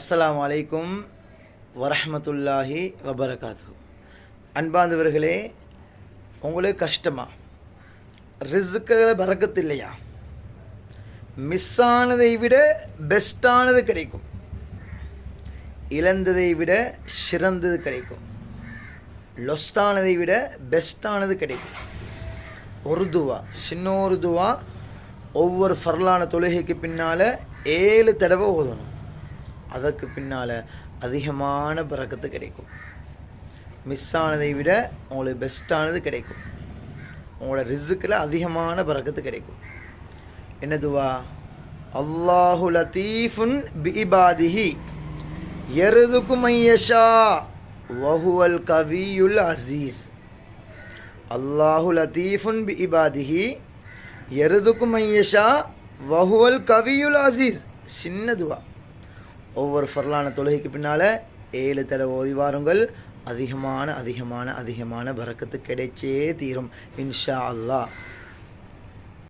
அஸ்லாம் அலைக்கும் வரஹ்மத்துல்லாஹி வபரகாத்து அன்பாந்தவர்களே உங்களுக்கு கஷ்டமா? ரிஸ்க்குகளை பறக்கத்து இல்லையா? மிஸ் ஆனதை விட பெஸ்ட்டானது கிடைக்கும். இழந்ததை விட சிறந்தது கிடைக்கும். லொஸ்டானதை விட பெஸ்ட்டானது கிடைக்கும். ஒரு துவா சின்ன ஒரு துவா ஒவ்வொரு ஃபர்லான தொழுகைக்கு பின்னால் ஏழு தடவை ஓதணும். அதற்கு பின்னால் அதிகமான பிறக்கத்து கிடைக்கும். மிஸ் ஆனதை விட உங்களுக்கு பெஸ்ட்டானது கிடைக்கும். உங்களோட ரிசுக்கில் அதிகமான பிறக்கத்து கிடைக்கும். என்னதுவா? அல்லாஹு லத்தீஃபுன் பிபாதிஹி எருதுக்கு மையஷா வஹுவல் கவியுல் அசீஸ். அல்லாஹு லத்தீஃபுன் பி இபாதிஹி எருதுக்கு மையஷா வஹுவல் கவியுல் அசீஸ். சின்ன துவா ஒவ்வொரு ஃபர்லான தொழுகைக்கு பின்னால் ஏழு தடவை ஓதி வாருங்கள். அதிகமான அதிகமான அதிகமான பறக்கத்து கிடைச்சே தீரும். இன்ஷா அல்லாஹ்.